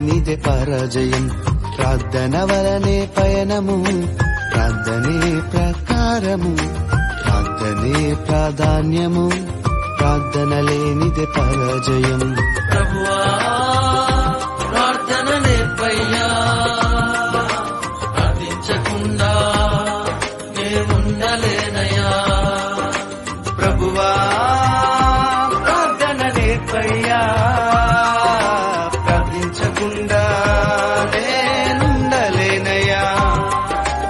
నిజ పరాజయం. ప్రార్థన వలనే పయనము. ప్రార్థనే ప్రకారము. ప్రార్థనే ప్రాధాన్యము. ప్రార్థన లేనిదే పరాజయం. ప్రభువా ప్రార్థన నేర్పయ్యా ప్రార్థించకుండా నేనుండలేనయ్యా